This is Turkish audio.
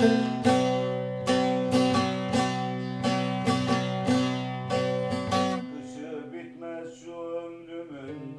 Kışı bitmez şu ömrümün